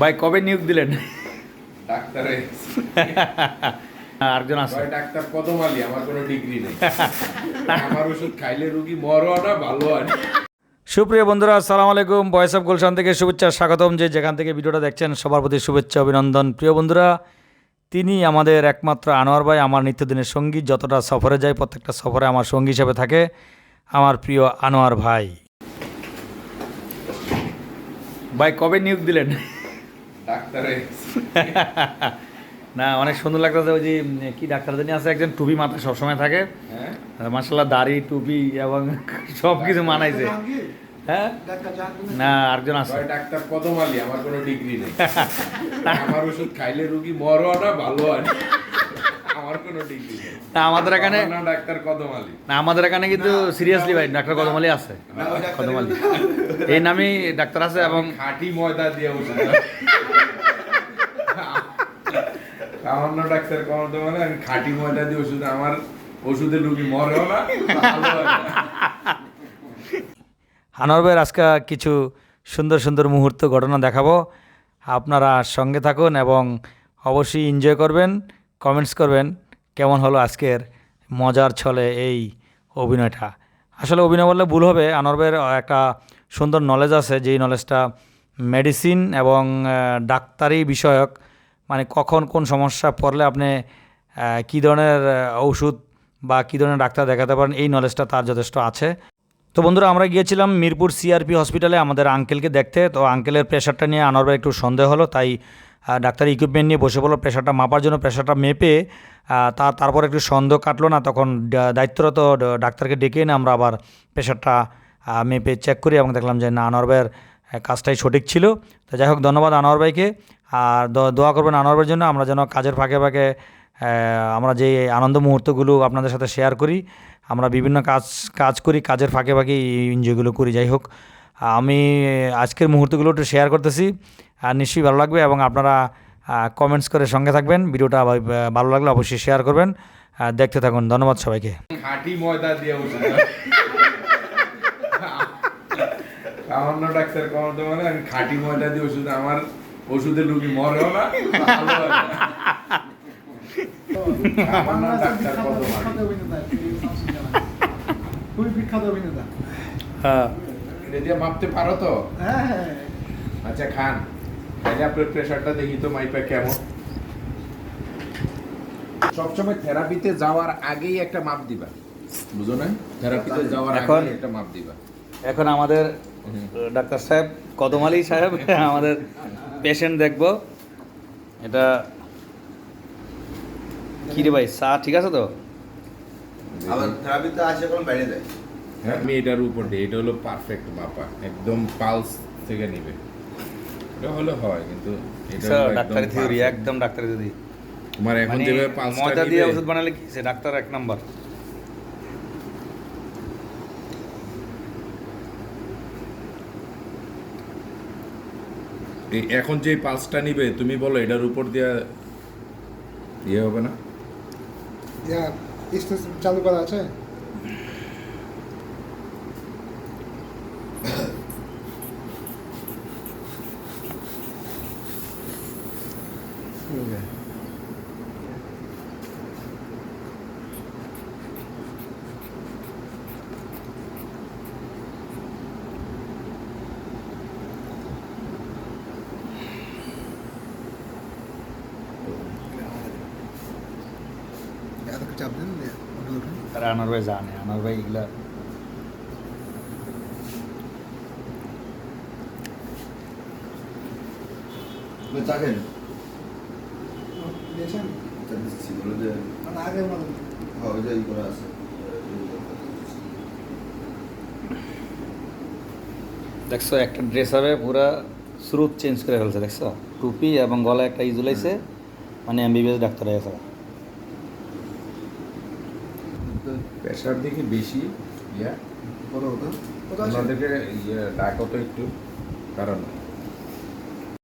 ভাই কবে নিয়োগ দিলেন? ডাক্তারে। আরেকজন আছে। ডাক্তার কত মালি আমার কোনো ডিগ্রি নেই। আমার ওষুধ খাইলে রুগী না ভালো হয় সুপ্রিয় বন্ধুরা আসসালামু আলাইকুম। ভয়েস অফ গুলশান থেকে শুভেচ্ছা স্বাগতম। যে যেখান থেকে ভিডিওটা দেখছেন সবার প্রতি শুভেচ্ছা অভিনন্দন। প্রিয় বন্ধুরা তিনি আমাদের একমাত্র আনোয়ার ভাই আমার নিত্যদিনের সঙ্গী। যতটা সফরে যায় প্রত্যেকটা সফরে আমার সঙ্গী হিসেবে থাকে আমার প্রিয় আনোয়ার ভাই। ভাই কবে নিয়োগ দিলেন? ডাক্তারে। না অনেক সুন্দর লাগতেছে ওই যে কি ডাক্তার জানি আছে একজন টুপি মাথায় সবসময় থাকে। হ্যাঁ। মার্শাল্লাহ দাড়ি টুপি এবং সব কিছু মানাইছে। হ্যাঁ? না আরেকজন আছে। ডাক্তার কত আলী আমার কোনো ডিগ্রি নেই। আমার ওষুধ খাইলে রুগী মরো না ভালো হয় আমার কোনো ডিগ্রি না আমাদের এখানে আমার ডাক্তার না আমাদের এখানে কিন্তু সিরিয়াসলি ভাই ডাক্তার কদমালি আছে। কদমালি। এই নামেই ডাক্তার আছে এবং খাঁটি ময়দা দিয়ে ওষুধ সামান্য ডাক্তার কমাতে মানে আমি খাঁটি ময়দা দিয়ে ওষুধ আমার ওষুধের রুগী মরেও না না। আনোয়ার ভাইয়ের আজকে কিছু সুন্দর সুন্দর মুহূর্ত ঘটনা দেখাবো। আপনারা সঙ্গে থাকুন এবং অবশ্যই এনজয় করবেন কমেন্টস করবেন। কেমন হলো আজকের মজার ছলে এই অভিনয়টা? আসলে অভিনয় বললে ভুল হবে আনোয়ার ভাইয়ের একটা সুন্দর নলেজ আছে, যেই নলেজটা মেডিসিন এবং ডাক্তারি বিষয়ক মানে কখন কোন সমস্যা পড়লে আপনি কী ধরনের ওষুধ বা কী ধরনের ডাক্তার দেখাতে পারেন, এই নলেজটা তার যথেষ্ট আছে। তো বন্ধুরা, আমরা গিয়েছিলাম মিরপুর সিআরপি হসপিটালে আমাদের আঙ্কেলকে দেখতে, তো আঙ্কেলের প্রেশারটা নিয়ে আনোয়ার একটু সন্দেহ হলো, তাই ডাক্তারি ইকুইপমেন্ট নিয়ে বসে পড়ল প্রেশারটা মাপার জন্য প্রেশারটা মেপে তা, তারপর একটু সন্দেহ কাটলো না, তখন দায়িত্বরত ডাক্তারকে ডেকে এনে আমরা আবার প্রেশারটা মেপে চেক করি এবং দেখলাম যে না, আনোয়ার ভাইয়ের কাজটাই সঠিক ছিল। তো যাই হোক, ধন্যবাদ আনোয়ার ভাইকে। আর দোয়া করবেন আনোয়ার ভাইয়ের জন্য, আমরা যেন কাজের ফাঁকে ফাঁকে আমরা যে আনন্দ মুহূর্তগুলো আপনাদের সাথে শেয়ার করি, আমরা বিভিন্ন কাজ কাজ করি, কাজের ফাঁকে ফাঁকে এই এনজয়গুলো করি। যাই হোক আমি আজকের মুহূর্তগুলো একটু শেয়ার করতেছি। আর নিশ্চয়ই ভালো লাগবে এবং আপনারা কমেন্টস করে সঙ্গে থাকবেন। ভিডিওটা ভালো লাগলে অবশ্যই শেয়ার করবেন। দেখতে থাকুন ধন্যবাদ সবাইকে। খাঁটি ময়দা দিয়ে সামান্য ডাক্তার কমাতে মানে আমি খাঁটি ময়দা দিয়ে ওষুধ আমার ওষুধের রুগী মরেও না ভালো না। আমার নাম ডাক্তার কত খুবই বিখ্যাত অভিনেতা। হ্যাঁ। এটা দিয়ে মাপতে পারো তো? হ্যাঁ। হ্যাঁ আচ্ছা খান। তাহলে আপনার প্রেশারটা দেখি তো মাইপা কেমন? সবসময় থেরাপিতে যাওয়ার আগেই একটা মাপ দিবা। বুঝো না থেরাপিতে যাওয়ার এখন- আগেই একটা মাপ দিবা। এখন আমাদের ডাক্তার সাহেব কদম আলী সাহেব আমাদের পেশেন্ট দেখব। এটা কি রে ভাই চা ঠিক আছে তো? আবার থেরাপিতে আসে কোন বাইরে যায়। হ্যাঁ? আমি এটার উপর দিই এটা হলো পারফেক্ট মাপা একদম পালস থেকে নিবে। এটা হলে হয় কিন্তু এটা একদম ডাক্তারি থিওরি একদম ডাক্তারি থিওরি তোমার এখন মানে যেভাবে পালসটা ময়দা দিয়ে নিবে, ওষুধ বানালে কি? সে ডাক্তার এক নাম্বার। এখন যে পালসটা নিবে তুমি বলো এটার উপর দিয়ে ইয়ে হবে না? ইয়া চালু করা আছে এত চাপ দেন তারা আনার ভাই জানে আনার ভাই এগুলা চাকেন দিয়েছেন দিচ্ছি বলে যে মানে আগের মতো হ্যাঁ ওই যে ই করা আছে দেখছ একটা ড্রেস হবে পুরা স্রোত চেঞ্জ করে ফেলছে দেখছ টুপি এবং গলায় একটা ইজুলাইছে মানে এমবিবিএস ডাক্তার হয়ে গেছে প্রেশার দেখে বেশি ইয়া? ওনাদেরকে ইয়ে ডাকো তো একটু কারণ